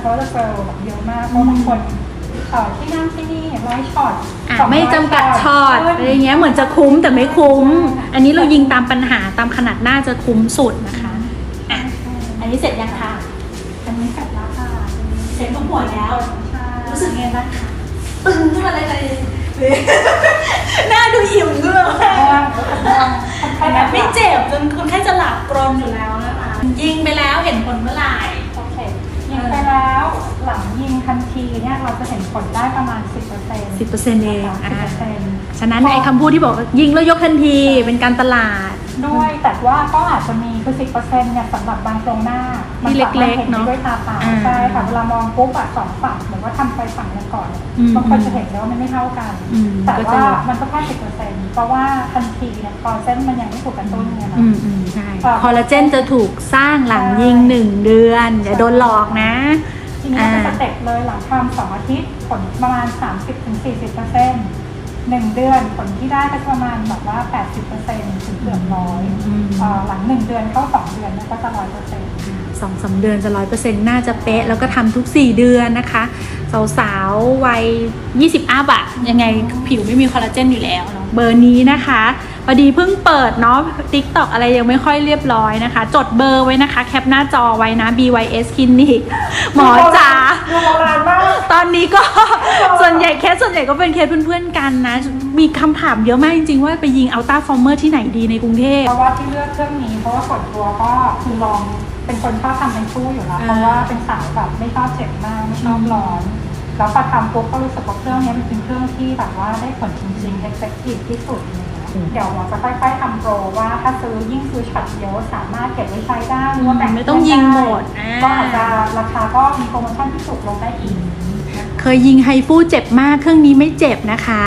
เพราะว่าจะเซลล์แบบเยอะมากเพราะบางคนเอ่อที่นั่งที่นี่ร้อยช็อตอะสองร้อยไม่จำกัดช็อตเอะไรเงี้ยเหมือนจะคุ้มแต่ไม่คุ้ม อันนี้เรายิงตามปัญหาตามขนาดหน้าจะคุ้มสุดนะคะอะอันนี้เสร็จยังคะอันนี้เสร็จแล้วค่ะเสร็จทุกหัวแล้ว ใช่รู้สึกไงบ้างคะตึงขึ้นมาเลยเลยหน้าดูอิ่มขึ้นมาเพราะว่าเพราะว่าไม่เจ็บจนคนไข้จะหลับกรนอยู่แล้วนะคะยิงไปแล้วเห็นผลเมื่อไหร่โอเคยิ งไปแล้วหลังยิงทันทีเนี่ยเราจะเห็นผลได้ประมาณ 10% 10%เองอะ10%ฉะนั้นไอ้คำพูดที่บอกว่ายิงแล้วยกทันทีเป็นการตลาด ด้วย แต่ว่าก็อาจจะมีคือ10%เนี่ยสำหรับบางโครงหน้าที่เล็กๆมัสามารถห็เนอะได้ด้วยตาเปล่าอ่าใช่ค่ะเวลามองปุ๊บอะสองฝั่งเหมือนว่าทำไปฝั่งหนึงก่อนอืมบางคนจะเห็นแล้วว่ามันไม่เท่ากันอืมแต่ก็จะว่ามันก็แค่10%เพราะว่าทันทีเนี่ยคอเส้นมันยังไม่ถูกกระตุ้นไงนะอืมอืมใช่ค่ะคอลลาเจนจะถูกสร้างหลังยิงหนึ่งเดือนอย่าโดนหลอกนะทีนี้เป็นสเต็ปเลยหลังทำสองอาทิตย์ผลประมาณ 30-40% หนึ่งเดือนผลที่ได้ก็ประมาณแบบว่า 80%ถึงเกือบร้อยอืม เอ่อหลังหนึ่งเดือนเข้าสองเดือนเนี่ยก็จะร้อยเปอร์เซ็นต์ สองสามเดือนจะร้อยเปอร์เซ็นต์น่าจะเป๊ะ แล้วก็ทำทุก4เดือนนะคะ สาวๆ วัย 20อัพอะยังไงผิวไม่มีคอลลาเจนอยู่แล้วเนาะ เบอร์นี้นะคะพอดีเพิ่งเปิดเนาะ TikTok อะไรยังไม่ค่อยเรียบร้อยนะคะ จดเบอร์ไว้นะคะ แคปหน้าจอไว้นะ BYS Clinic หมอจ๋า ดูโบราณมาก ตอนนี้ก็ ส่วนใหญ่เคสส่วนใหญ่ก็เป็นเคสเพื่อนๆกันนะ มีคำถามเยอะมากจริงๆ ว่าไปยิงอัลต้าฟอร์เมอร์ที่ไหนดีในกรุงเทพ เพราะว่าที่เลือกเครื่องนี้เพราะว่าส่วนตัวก็คือลองเป็นคนชอบทำเป็นคู่อยู่แล้วอ่า เพราะว่าเป็นสาวแบบไม่ชอบเจ็บมากไม่ชอบร้อนแล้วพอทำปุ๊บก็รู้สึกว่าเครื่องนี้มันเป็นเครื่องที่แบบว่าได้ผลจริงๆ effective ที่สุดอะไรเลยนะเดี๋ยวเราจะค่อยๆทำโปรว่าถ้าซื้อยิ่งซื้อช็อตเดียวสามารถเก็บไว้ใช้ได้หรือว่าแบ่งไม่ต้องยิงหมดได้อ่า ก็อาจจะราคาก็มีโปรโมชั่นที่ถูกลงได้อีกเค ยยิงไฮฟูเจ็บมากเครื่องนี้ไม่เจ็บนะคะ